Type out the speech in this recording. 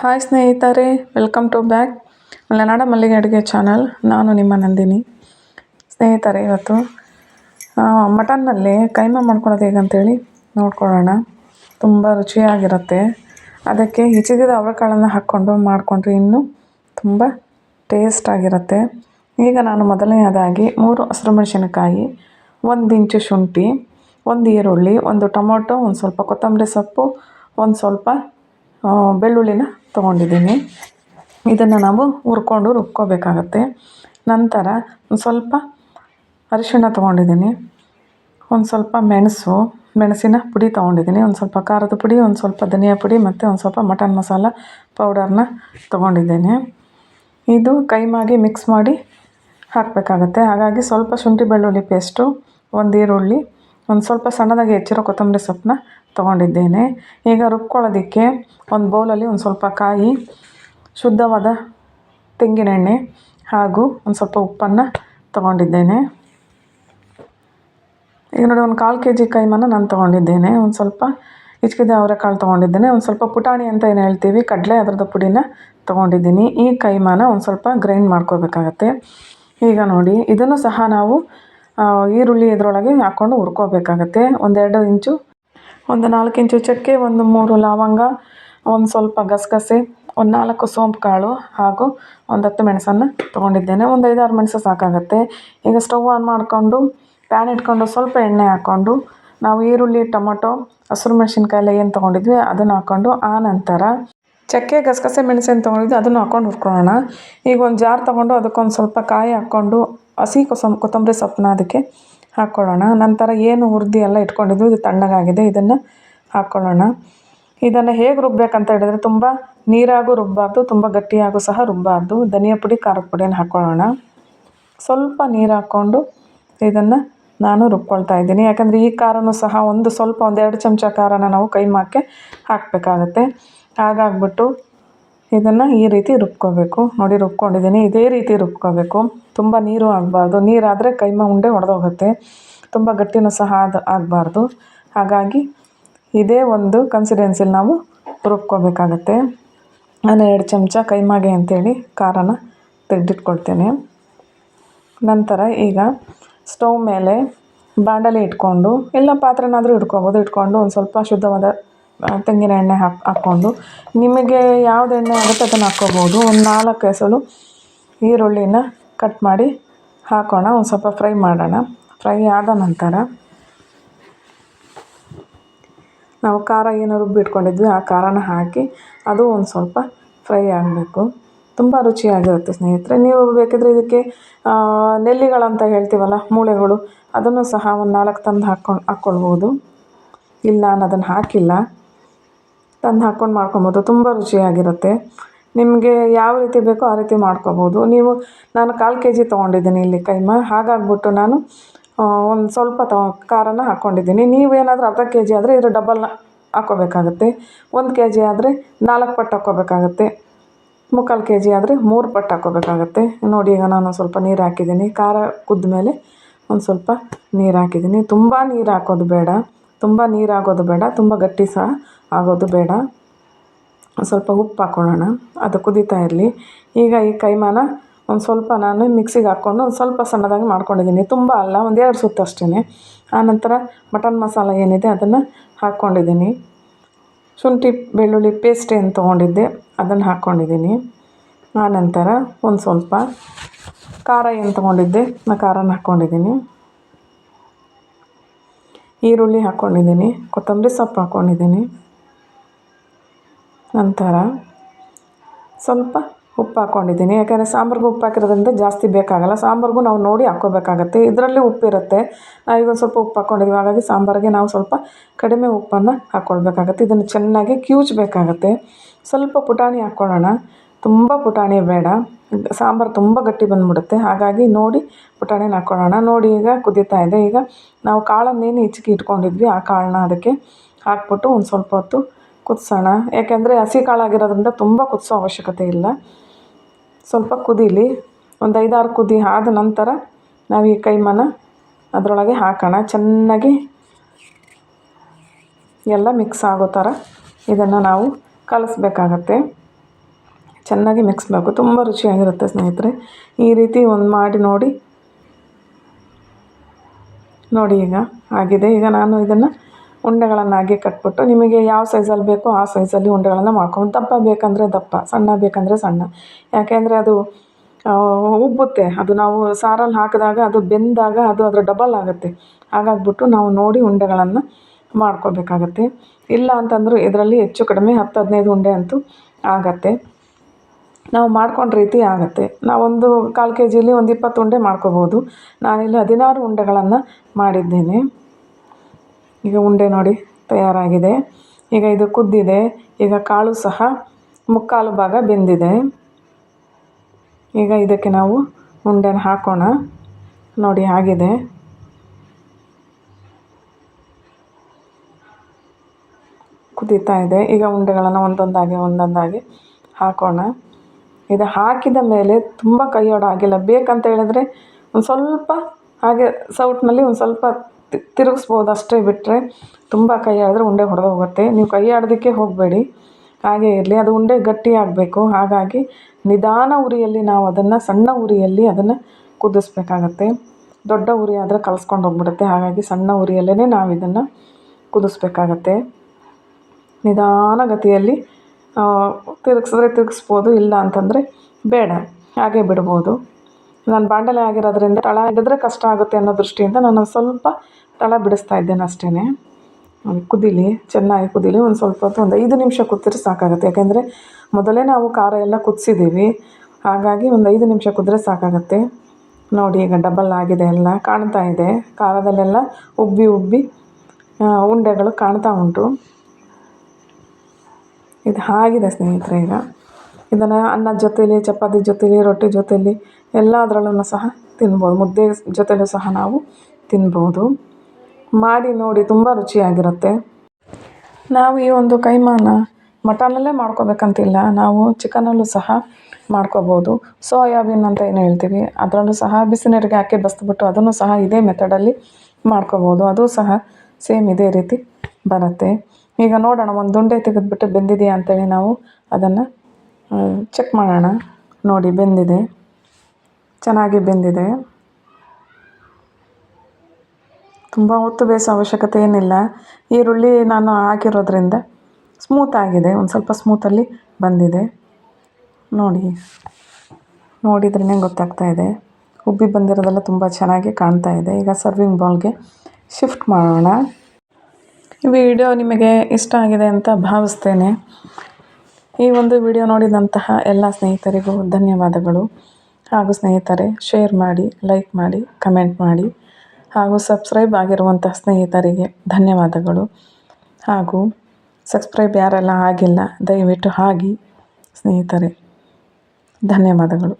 Hi ಸ್ನೇಹಿತರೆ welcome to back ಮಲೆನಾಡ ಮಲ್ಲಿಗೆ ಅಡುಗೆ ಚಾನಲ್ ನಾನು ನಿಮ್ಮ ನಂದಿನಿ. ಸ್ನೇಹಿತರೆ, ಇವತ್ತು ಮಟನ್ನಲ್ಲಿ ಕೈಮಾ ಮಾಡ್ಕೊಳ್ಳೋದು ಹೇಗಂತೇಳಿ ನೋಡ್ಕೊಳ್ಳೋಣ. ತುಂಬ ರುಚಿಯಾಗಿರುತ್ತೆ. ಅದಕ್ಕೆ ಹಿಚಿದಿದ ಅವರೆಕಾಳನ್ನು ಹಾಕ್ಕೊಂಡು ಮಾಡಿಕೊಂಡ್ರೆ ಇನ್ನೂ ತುಂಬ ಟೇಸ್ಟಾಗಿರುತ್ತೆ ಈಗ ನಾನು ಮೊದಲನೆಯದಾಗಿ ಮೂರು ಹಸಿರು ಮೆಣಸಿನಕಾಯಿ, ಒಂದು ಇಂಚು ಶುಂಠಿ, ಒಂದು ಈರುಳ್ಳಿ, ಒಂದು ಟೊಮೊಟೊ, ಒಂದು ಸ್ವಲ್ಪ ಕೊತ್ತಂಬರಿ ಸೊಪ್ಪು, ಒಂದು ಸ್ವಲ್ಪ ಬೆಳ್ಳುಳ್ಳಿನ ತೊಗೊಂಡಿದ್ದೀನಿ. ಇದನ್ನು ನಾವು ಹುರ್ಕೊಂಡು ರುಬ್ಕೋಬೇಕಾಗತ್ತೆ. ನಂತರ ಸ್ವಲ್ಪ ಅರಿಶಿಣ ತೊಗೊಂಡಿದ್ದೀನಿ. ಒಂದು ಸ್ವಲ್ಪ ಮೆಣಸು, ಮೆಣಸಿನ ಪುಡಿ ತೊಗೊಂಡಿದ್ದೀನಿ. ಒಂದು ಸ್ವಲ್ಪ ಖಾರದ ಪುಡಿ, ಒಂದು ಸ್ವಲ್ಪ ಧನಿಯಾ ಪುಡಿ ಮತ್ತು ಒಂದು ಸ್ವಲ್ಪ ಮಟನ್ ಮಸಾಲ ಪೌಡರ್ನ ತೊಗೊಂಡಿದ್ದೀನಿ. ಇದು ಕೈಮಾಗಿ ಮಿಕ್ಸ್ ಮಾಡಿ ಹಾಕಬೇಕಾಗತ್ತೆ. ಹಾಗಾಗಿ ಸ್ವಲ್ಪ ಶುಂಠಿ ಬೆಳ್ಳುಳ್ಳಿ ಪೇಸ್ಟು, ಒಂದು ಈರುಳ್ಳಿ ಒಂದು ಸ್ವಲ್ಪ ಸಣ್ಣದಾಗಿ ಹೆಚ್ಚಿರೋ ಕೊತ್ತಂಬರಿ ಸೊಪ್ಪನ್ನ ತೊಗೊಂಡಿದ್ದೇನೆ. ಈಗ ರುಬ್ಕೊಳ್ಳೋದಕ್ಕೆ ಒಂದು ಬೌಲಲ್ಲಿ ಒಂದು ಸ್ವಲ್ಪ ಕಾಯಿ, ಶುದ್ಧವಾದ ತೆಂಗಿನೆಣ್ಣೆ ಹಾಗೂ ಒಂದು ಸ್ವಲ್ಪ ಉಪ್ಪನ್ನು ತೊಗೊಂಡಿದ್ದೇನೆ. ಈಗ ನೋಡಿ, ಒಂದು ಕಾಲು ಕೆ ಜಿ ಕೈಮನ್ನು ನಾನು ತೊಗೊಂಡಿದ್ದೇನೆ. ಒಂದು ಸ್ವಲ್ಪ ಹಿಚ್ಕಿದ ಅವರೆಕಾಳು ತೊಗೊಂಡಿದ್ದೇನೆ. ಒಂದು ಸ್ವಲ್ಪ ಪುಟಾಣಿ ಅಂತ ಏನು ಹೇಳ್ತೀವಿ, ಕಡಲೆ ಅದರದ ಪುಡಿನ ತೊಗೊಂಡಿದ್ದೀನಿ. ಈ ಕೈಮಾನ ಒಂದು ಸ್ವಲ್ಪ ಗ್ರೈಂಡ್ ಮಾಡ್ಕೋಬೇಕಾಗತ್ತೆ ಈಗ ನೋಡಿ, ಇದನ್ನು ಸಹ ನಾವು ಈರುಳ್ಳಿ ಇದರೊಳಗೆ ಹಾಕ್ಕೊಂಡು ಹುರ್ಕೋಬೇಕಾಗತ್ತೆ. ಒಂದೆರಡು ಇಂಚು, ಒಂದು ನಾಲ್ಕು ಇಂಚು ಚಕ್ಕೆ, ಒಂದು ಮೂರು ಲವಂಗ, ಒಂದು ಸ್ವಲ್ಪ ಗಸಗಸೆ, ಒಂದು ನಾಲ್ಕು ಸೋಂಪು ಕಾಳು ಹಾಗೂ ಒಂದು ಹತ್ತು ಮೆಣಸನ್ನು ತೊಗೊಂಡಿದ್ದೇನೆ. ಒಂದು ಐದಾರು ಮೆಣಸು ಸಾಕಾಗುತ್ತೆ. ಈಗ ಸ್ಟವ್ ಆನ್ ಮಾಡಿಕೊಂಡು, ಪ್ಯಾನ್ ಇಟ್ಕೊಂಡು ಸ್ವಲ್ಪ ಎಣ್ಣೆ ಹಾಕ್ಕೊಂಡು ನಾವು ಈರುಳ್ಳಿ, ಟೊಮೊಟೊ, ಹಸಿರು ಮೆಣಸಿನ್ಕಾಯಿ ಎಲ್ಲ ಏನು ತೊಗೊಂಡಿದ್ವಿ, ಅದನ್ನು ಹಾಕ್ಕೊಂಡು ಆ ನಂತರ ಚಕ್ಕೆ, ಗಸಗಸೆ ಮೆಣಸೇನು ತೊಗೊಂಡಿದ್ವಿ ಅದನ್ನು ಹಾಕ್ಕೊಂಡು ಹುರ್ಕೊಳ್ಳೋಣ. ಈಗ ಒಂದು ಜಾರ್ ತೊಗೊಂಡು ಅದಕ್ಕೊಂದು ಸ್ವಲ್ಪ ಕಾಯಿ ಹಾಕ್ಕೊಂಡು ಹಸಿ ಕೊಸಂ, ಕೊತ್ತಂಬರಿ ಸೊಪ್ಪನ್ನ ಅದಕ್ಕೆ ಹಾಕ್ಕೊಳ್ಳೋಣ. ನಂತರ ಏನು ಹುರಿದು ಎಲ್ಲ ಇಟ್ಕೊಂಡಿದ್ವಿ, ಇದು ತಣ್ಣಗಾಗಿದೆ, ಇದನ್ನು ಹಾಕ್ಕೊಳ್ಳೋಣ. ಇದನ್ನು ಹೇಗೆ ರುಬ್ಬೇಕಂತ ಹೇಳಿದರೆ ತುಂಬ ನೀರಾಗೂ ರುಬ್ಬಾರ್ದು, ತುಂಬ ಗಟ್ಟಿಯಾಗೂ ಸಹ ರುಬ್ಬಾರ್ದು. ಧನಿಯಾ ಪುಡಿ, ಖಾರದ ಪುಡಿಯನ್ನು ಹಾಕ್ಕೊಳ್ಳೋಣ. ಸ್ವಲ್ಪ ನೀರು ಹಾಕ್ಕೊಂಡು ಇದನ್ನು ನಾನು ರುಬ್ಕೊಳ್ತಾ ಇದ್ದೀನಿ. ಯಾಕಂದರೆ ಈ ಖಾರನೂ ಸಹ ಒಂದು ಸ್ವಲ್ಪ, ಒಂದೆರಡು ಚಮಚ ಖಾರನ ನಾವು ಕೈಮಾಕ್ಕೆ ಹಾಕಬೇಕಾಗತ್ತೆ. ಹಾಗಾಗ್ಬಿಟ್ಟು ಇದನ್ನು ಈ ರೀತಿ ರುಬ್ಕೋಬೇಕು. ನೋಡಿ ರುಬ್ಕೊಂಡಿದ್ದೀನಿ. ಇದೇ ರೀತಿ ರುಬ್ಕೋಬೇಕು. ತುಂಬ ನೀರು ಆಗಬಾರ್ದು. ನೀರಾದರೆ ಕೈಮ ಉಂಡೆ ಒಡೆದೋಗುತ್ತೆ. ತುಂಬ ಗಟ್ಟಿನೂ ಸಹ ಅದು ಆಗಬಾರ್ದು. ಹಾಗಾಗಿ ಇದೇ ಒಂದು ಕನ್ಸಿಡೆನ್ಸಿಲಿ ನಾವು ರುಬ್ಕೋಬೇಕಾಗತ್ತೆ. ನಾನು ಎರಡು ಚಮಚ ಕೈಮಾಗೆ ಅಂತೇಳಿ ಖಾರನ ತೆಗೆದಿಟ್ಕೊಳ್ತೇನೆ. ನಂತರ ಈಗ ಸ್ಟವ್ ಮೇಲೆ ಬಾಣಲೆ ಇಟ್ಕೊಂಡು, ಇಲ್ಲ ಪಾತ್ರೆನಾದರೂ ಇಟ್ಕೊಬೋದು. ಇಟ್ಕೊಂಡು ಒಂದು ಸ್ವಲ್ಪ ಶುದ್ಧವಾದ ತೆಂಗಿನ ಎಣ್ಣೆ ಹಾಕಿ, ಹಾಕ್ಕೊಂಡು. ನಿಮಗೆ ಯಾವ್ದು ಎಣ್ಣೆ ಆಗುತ್ತೆ ಅದನ್ನು ಹಾಕ್ಕೋಬೋದು. ಒಂದು ನಾಲ್ಕು ಎಸಳು ಈರುಳ್ಳಿನ ಕಟ್ ಮಾಡಿ ಹಾಕೋಣ. ಒಂದು ಸ್ವಲ್ಪ ಫ್ರೈ ಮಾಡೋಣ. ಫ್ರೈ ಆದ ನಂತರ ನಾವು ಖಾರ ಏನು ರುಬ್ಬಿಟ್ಕೊಂಡಿದ್ವಿ, ಆ ಖಾರನ ಹಾಕಿ ಅದು ಒಂದು ಸ್ವಲ್ಪ ಫ್ರೈ ಆಗಬೇಕು. ತುಂಬ ರುಚಿಯಾಗಿರುತ್ತೆ ಸ್ನೇಹಿತರೆ. ನೀವು ಬೇಕಿದ್ರೆ ಇದಕ್ಕೆ ನೆಲ್ಲಿಗಳಂತ ಹೇಳ್ತೀವಲ್ಲ, ಮೂಳೆಗಳು, ಅದನ್ನು ಸಹ ಒಂದು ನಾಲ್ಕು ತಂದು ಹಾಕ್ಕೊಂಡು ಹಾಕ್ಕೊಳ್ಬೋದು. ಇಲ್ಲ, ನಾನು ಅದನ್ನು ಹಾಕಿಲ್ಲ. ತಂದು ಹಾಕ್ಕೊಂಡು ಮಾಡ್ಕೊಬೋದು. ತುಂಬ ರುಚಿಯಾಗಿರುತ್ತೆ. ನಿಮಗೆ ಯಾವ ರೀತಿ ಬೇಕೋ ಆ ರೀತಿ ಮಾಡ್ಕೊಬೋದು. ನೀವು, ನಾನು ಕಾಲು ಕೆ ಜಿ ತೊಗೊಂಡಿದ್ದೀನಿ ಇಲ್ಲಿ ಕೈಮಾ. ಹಾಗಾಗ್ಬಿಟ್ಟು ನಾನು ಒಂದು ಸ್ವಲ್ಪ ತೊ, ಖಾರನ ಹಾಕ್ಕೊಂಡಿದ್ದೀನಿ. ನೀವೇನಾದರೂ ಅರ್ಧ ಕೆ ಜಿ ಆದರೆ ಇದ್ರ ಡಬಲ್ನ ಹಾಕ್ಕೋಬೇಕಾಗುತ್ತೆ. ಒಂದು ಕೆ ಜಿ ಆದರೆ ನಾಲ್ಕು ಪಟ್ಟು ಹಾಕ್ಕೋಬೇಕಾಗತ್ತೆ. ಮುಕ್ಕಾಲು ಕೆ ಜಿ ಆದರೆ ಮೂರು ಪಟ್ಟು ಹಾಕ್ಕೋಬೇಕಾಗತ್ತೆ. ನೋಡಿ, ಈಗ ನಾನು ಸ್ವಲ್ಪ ನೀರು ಹಾಕಿದ್ದೀನಿ. ಖಾರ ಕುದ್ದ ಮೇಲೆ ಒಂದು ಸ್ವಲ್ಪ ನೀರು ಹಾಕಿದ್ದೀನಿ. ತುಂಬ ನೀರು ಹಾಕೋದು ಬೇಡ. ತುಂಬ ನೀರು ಆಗೋದು ಬೇಡ. ತುಂಬ ಗಟ್ಟಿ ಸಹ ಆಗೋದು ಬೇಡ. ಸ್ವಲ್ಪ ಉಪ್ಪು ಹಾಕ್ಕೊಳ್ಳೋಣ ಅದು ಕುದೀತಾ ಇರಲಿ. ಈಗ ಈ ಕೈಮಾನ ಒಂದು ಸ್ವಲ್ಪ ನಾನು ಮಿಕ್ಸಿಗೆ ಹಾಕ್ಕೊಂಡು ಒಂದು ಸ್ವಲ್ಪ ಸಣ್ಣದಾಗಿ ಮಾಡ್ಕೊಂಡಿದ್ದೀನಿ. ತುಂಬ ಅಲ್ಲ, ಒಂದು ಎರಡು ಸುತ್ತು ಅಷ್ಟೇ ಆನಂತರ ಮಟನ್ ಮಸಾಲ ಏನಿದೆ ಅದನ್ನು ಹಾಕ್ಕೊಂಡಿದ್ದೀನಿ ಶುಂಠಿ, ಬೆಳ್ಳುಳ್ಳಿ ಪೇಸ್ಟ್ ಏನು ತೊಗೊಂಡಿದ್ದೆ ಅದನ್ನು ಹಾಕ್ಕೊಂಡಿದ್ದೀನಿ ಆನಂತರ ಒಂದು ಸ್ವಲ್ಪ ಖಾರ ಏನು ತೊಗೊಂಡಿದ್ದೆ ನಾನು ಖಾರನ ಹಾಕ್ಕೊಂಡಿದ್ದೀನಿ ಈರುಳ್ಳಿ ಹಾಕ್ಕೊಂಡಿದ್ದೀನಿ ಕೊತ್ತಂಬರಿ ಸೊಪ್ಪು ಹಾಕ್ಕೊಂಡಿದ್ದೀನಿ ನಂತರ ಸ್ವಲ್ಪ ಉಪ್ಪು ಹಾಕ್ಕೊಂಡಿದ್ದೀನಿ. ಯಾಕೆಂದರೆ ಸಾಂಬಾರ್ಗೂ ಉಪ್ಪು ಹಾಕಿರೋದ್ರಿಂದ ಜಾಸ್ತಿ ಬೇಕಾಗಲ್ಲ. ಸಾಂಬಾರ್ಗೂ ನಾವು ನೋಡಿ ಹಾಕ್ಕೋಬೇಕಾಗತ್ತೆ. ಇದರಲ್ಲಿ ಉಪ್ಪಿರುತ್ತೆ ಈಗ ಸ್ವಲ್ಪ ಉಪ್ಪು ಹಾಕ್ಕೊಂಡಿದ್ವಿ. ಹಾಗಾಗಿ ಸಾಂಬಾರಿಗೆ ನಾವು ಸ್ವಲ್ಪ ಕಡಿಮೆ ಉಪ್ಪನ್ನು ಹಾಕ್ಕೊಳ್ಬೇಕಾಗತ್ತೆ. ಇದನ್ನು ಚೆನ್ನಾಗಿ ಕಿವುಚಬೇಕಾಗತ್ತೆ ಸ್ವಲ್ಪ ಪುಟಾಣಿ ಹಾಕ್ಕೊಳ್ಳೋಣ. ತುಂಬ ಪುಟಾಣಿ ಬೇಡ. ಸಾಂಬಾರು ತುಂಬ ಗಟ್ಟಿ ಬಂದುಬಿಡುತ್ತೆ. ಹಾಗಾಗಿ ನೋಡಿ ಪುಟಾಣಿನ ಹಾಕ್ಕೊಳ್ಳೋಣ. ನೋಡಿ ಈಗ ಕುದೀತಾ ಇದೆ. ಈಗ ನಾವು ಕಾಳನ್ನೇನು ಹೆಚ್ಚಿಗೆ ಇಟ್ಕೊಂಡಿದ್ವಿ, ಆ ಕಾಳನ್ನ ಅದಕ್ಕೆ ಹಾಕ್ಬಿಟ್ಟು ಒಂದು ಸ್ವಲ್ಪ ಹೊತ್ತು ಕುದಿಸೋಣ. ಯಾಕೆಂದರೆ ಹಸಿ ಕಾಳಾಗಿರೋದ್ರಿಂದ ತುಂಬ ಕುದಿಸೋ ಅವಶ್ಯಕತೆ ಇಲ್ಲ. ಸ್ವಲ್ಪ ಕುದೀಲಿ. ಒಂದು ಐದಾರು ಕುದಿ ಆದ ನಂತರ ನಾವು ಈ ಕೈಮನ ಅದರೊಳಗೆ ಹಾಕೋಣ. ಚೆನ್ನಾಗಿ ಎಲ್ಲ ಮಿಕ್ಸ್ ಆಗೋ ಥರ ಇದನ್ನು ನಾವು ಕಲಿಸ್ಬೇಕಾಗತ್ತೆ. ಚೆನ್ನಾಗಿ ಮಿಕ್ಸ್ ಬೇಕು. ತುಂಬ ರುಚಿಯಾಗಿರುತ್ತೆ ಸ್ನೇಹಿತರೆ. ಈ ರೀತಿ ಒಂದು ಮಾಡಿ ನೋಡಿ. ನೋಡಿ ಈಗ ಆಗಿದೆ. ಈಗ ನಾನು ಇದನ್ನು ಉಂಡೆಗಳನ್ನಾಗಿ ಕಟ್ಬಿಟ್ಟು ನಿಮಗೆ ಯಾವ ಸೈಜಲ್ಲಿ ಬೇಕೋ ಆ ಸೈಜಲ್ಲಿ ಉಂಡೆಗಳನ್ನು ಮಾಡ್ಕೊಂಡು ದಪ್ಪ ಬೇಕಂದರೆ ದಪ್ಪ, ಸಣ್ಣ ಬೇಕಂದರೆ ಸಣ್ಣ. ಯಾಕೆಂದರೆ ಅದು ಉಬ್ಬುತ್ತೆ. ಅದು ನಾವು ಸಾರಲ್ಲಿ ಹಾಕಿದಾಗ ಅದು ಬೆಂದಾಗ ಅದು ಅದರ ಡಬಲ್ ಆಗುತ್ತೆ. ಹಾಗಾಗ್ಬಿಟ್ಟು ನಾವು ನೋಡಿ ಉಂಡೆಗಳನ್ನು ಮಾಡ್ಕೋಬೇಕಾಗತ್ತೆ. ಇಲ್ಲ ಅಂತಂದರೂ ಇದರಲ್ಲಿ ಹೆಚ್ಚು ಕಡಿಮೆ ಹತ್ತು, ಹದಿನೈದು ಉಂಡೆ ಅಂತೂ ಆಗತ್ತೆ. ನಾವು ಮಾಡ್ಕೊಂಡ ರೀತಿ ಆಗುತ್ತೆ. ನಾವೊಂದು ಕಾಲು ಕೆ ಜಿಲಿ ಒಂದು ಇಪ್ಪತ್ತು ಉಂಡೆ ಮಾಡ್ಕೋಬೋದು. ನಾನಿಲ್ಲಿ ಹದಿನಾರು ಉಂಡೆಗಳನ್ನು ಮಾಡಿದ್ದೇನೆ. ಈಗ ಉಂಡೆ ನೋಡಿ ತಯಾರಾಗಿದೆ. ಈಗ ಇದು ಕುದ್ದಿದೆ. ಈಗ ಕಾಳು ಸಹ ಮುಕ್ಕಾಲು ಭಾಗ ಬೆಂದಿದೆ. ಈಗ ಇದಕ್ಕೆ ನಾವು ಉಂಡೆನ ಹಾಕೋಣ. ನೋಡಿ ಆಗಿದೆ. ಕುದೀತಾ ಇದೆ. ಈಗ ಉಂಡೆಗಳನ್ನು ಒಂದೊಂದಾಗಿ ಒಂದೊಂದಾಗಿ ಹಾಕೋಣ. ಇದು ಹಾಕಿದ ಮೇಲೆ ತುಂಬ ಕೈಯೋಡ ಆಗಿಲ್ಲ. ಬೇಕಂತ ಹೇಳಿದ್ರೆ ಒಂದು ಸ್ವಲ್ಪ ಹಾಗೆ ಸೌಟ್ನಲ್ಲಿ ಒಂದು ಸ್ವಲ್ಪ ತಿರುಗಿಸ್ಬೋದು ಅಷ್ಟೇ ಬಿಟ್ಟರೆ ತುಂಬ ಕೈ ಆಡಿದ್ರೆ ಉಂಡೆ ಹೊಡೆದೋಗುತ್ತೆ ನೀವು ಕೈ ಆಡೋದಕ್ಕೆ ಹೋಗಬೇಡಿ. ಹಾಗೇ ಇರಲಿ. ಅದು ಉಂಡೆ ಗಟ್ಟಿ ಆಗಬೇಕು. ಹಾಗಾಗಿ ನಿಧಾನ ಉರಿಯಲ್ಲಿ ನಾವು ಅದನ್ನು ಸಣ್ಣ ಉರಿಯಲ್ಲಿ ಅದನ್ನು ಕುದಿಸ್ಬೇಕಾಗತ್ತೆ. ದೊಡ್ಡ ಉರಿ ಆದರೆ ಕಲಸ್ಕೊಂಡು ಹೋಗ್ಬಿಡುತ್ತೆ. ಹಾಗಾಗಿ ಸಣ್ಣ ಉರಿಯಲ್ಲೇ ನಾವು ಇದನ್ನು ಕುದಿಸ್ಬೇಕಾಗತ್ತೆ. ನಿಧಾನ ಗತಿಯಲ್ಲಿ ಆ, ತಿರುಗಿಸಿದ್ರೆ ತಿರುಗಿಸ್ಬೋದು ಇಲ್ಲ ಅಂತಂದರೆ ಬೇಡ. ಹಾಗೆ ಬಿಡ್ಬೋದು. ನಾನು ಬಾಂಡಲೆ ಆಗಿರೋದ್ರಿಂದ ತಳ ಹಿಡಿದ್ರೆ ಕಷ್ಟ ಆಗುತ್ತೆ ಅನ್ನೋ ದೃಷ್ಟಿಯಿಂದ ನಾನು ಸ್ವಲ್ಪ ತಳ ಬಿಡಿಸ್ತಾ ಇದ್ದೇನೆ ಅಷ್ಟೇ ಕುದೀಲಿ, ಚೆನ್ನಾಗಿ ಕುದೀಲಿ, ಒಂದು ಸ್ವಲ್ಪ ಹೊತ್ತು ಒಂದು ಐದು ನಿಮಿಷ ಕುದಿದ್ರೆ ಸಾಕಾಗುತ್ತೆ. ಯಾಕೆಂದರೆ ಮೊದಲೇ ನಾವು ಖಾರ ಎಲ್ಲ ಕುದಿಸಿದ್ದೀವಿ ಹಾಗಾಗಿ ಒಂದು ಐದು ನಿಮಿಷ ಕುದ್ರೆ ಸಾಕಾಗುತ್ತೆ. ನೋಡಿ ಈಗ ಡಬಲ್ ಆಗಿದೆ ಎಲ್ಲ, ಕಾಣ್ತಾ ಇದೆ. ಖಾರದಲ್ಲೆಲ್ಲ ಉಬ್ಬಿ ಉಬ್ಬಿ ಉಂಡೆಗಳು ಕಾಣ್ತಾ ಉಂಟು. ಇದು ಆಗಿದೆ ಸ್ನೇಹಿತರೆ ಈಗ. ಇದನ್ನು ಅನ್ನದ ಜೊತೇಲಿ, ಚಪಾತಿ ಜೊತೇಲಿ, ರೊಟ್ಟಿ ಜೊತೇಲಿ ಎಲ್ಲದರಲ್ಲೂ ಸಹ ತಿನ್ಬೋದು. ಮುದ್ದೆ ಜೊತೆಲೂ ಸಹ ನಾವು ತಿನ್ಬೋದು. ಮಾಡಿ ನೋಡಿ ತುಂಬ ರುಚಿಯಾಗಿರುತ್ತೆ. ನಾವು ಈ ಒಂದು ಕೈಮಾನ ಮಟನಲ್ಲೇ ಮಾಡ್ಕೋಬೇಕಂತಿಲ್ಲ. ನಾವು ಚಿಕನಲ್ಲೂ ಸಹ ಮಾಡ್ಕೋಬೋದು. ಸೋಯಾಬೀನ್ ಅಂತ ಏನು ಹೇಳ್ತೀವಿ, ಅದರಲ್ಲೂ ಸಹ ಬಿಸಿನೀರಿಗೆ ಹಾಕಿ ಬಸ್ದುಬಿಟ್ಟು ಅದನ್ನು ಸಹ ಇದೇ ಮೆಥಡಲ್ಲಿ ಮಾಡ್ಕೋಬೋದು. ಅದು ಸಹ ಸೇಮ್ ಇದೇ ರೀತಿ ಬರುತ್ತೆ. ಈಗ ನೋಡೋಣ, ಒಂದು ದುಂಡೆ ತೆಗೆದುಬಿಟ್ಟು ಬೆಂದಿದೆಯಾ ಅಂತೇಳಿ ನಾವು ಅದನ್ನು ಚೆಕ್ ಮಾಡೋಣ. ನೋಡಿ, ಬೆಂದಿದೆ. ಚೆನ್ನಾಗಿ ಬೆಂದಿದೆ. ತುಂಬ ಹೊತ್ತು ಬೇಯಿಸೋ ಅವಶ್ಯಕತೆ ಏನಿಲ್ಲ. ಈರುಳ್ಳಿ ನಾನು ಹಾಕಿರೋದ್ರಿಂದ ಸ್ಮೂತ್ ಆಗಿದೆ. ಒಂದು ಸ್ವಲ್ಪ ಸ್ಮೂತಲ್ಲಿ ಬಂದಿದೆ. ನೋಡಿ, ನೋಡಿದ್ರೇ ಗೊತ್ತಾಗ್ತಾ ಇದೆ. ಉಬ್ಬಿ ಬಂದಿರೋದೆಲ್ಲ ತುಂಬ ಚೆನ್ನಾಗಿ ಕಾಣ್ತಾ ಇದೆ. ಈಗ ಸರ್ವಿಂಗ್ ಬೌಲ್ಗೆ ಶಿಫ್ಟ್ ಮಾಡೋಣ. ವಿಡಿಯೋ ನಿಮಗೆ ಇಷ್ಟ ಆಗಿದೆ ಅಂತ ಭಾವಿಸ್ತೇನೆ. ಈ ಒಂದು ವಿಡಿಯೋ ನೋಡಿದಂತಹ ಎಲ್ಲ ಸ್ನೇಹಿತರಿಗೂ ಧನ್ಯವಾದಗಳು. ಹಾಗೂ ಸ್ನೇಹಿತರೆ ಶೇರ್ ಮಾಡಿ ಲೈಕ್ ಮಾಡಿ ಕಮೆಂಟ್ ಮಾಡಿ. ಹಾಗೂ ಸಬ್ಸ್ಕ್ರೈಬ್ ಆಗಿರುವಂತಹ ಸ್ನೇಹಿತರಿಗೆ ಧನ್ಯವಾದಗಳು. ಹಾಗೂ ಸಬ್ಸ್ಕ್ರೈಬ್ ಯಾರೆಲ್ಲ ಆಗಿಲ್ಲ, ದಯವಿಟ್ಟು ಆಗಿ ಸ್ನೇಹಿತರೆ, ಧನ್ಯವಾದಗಳು.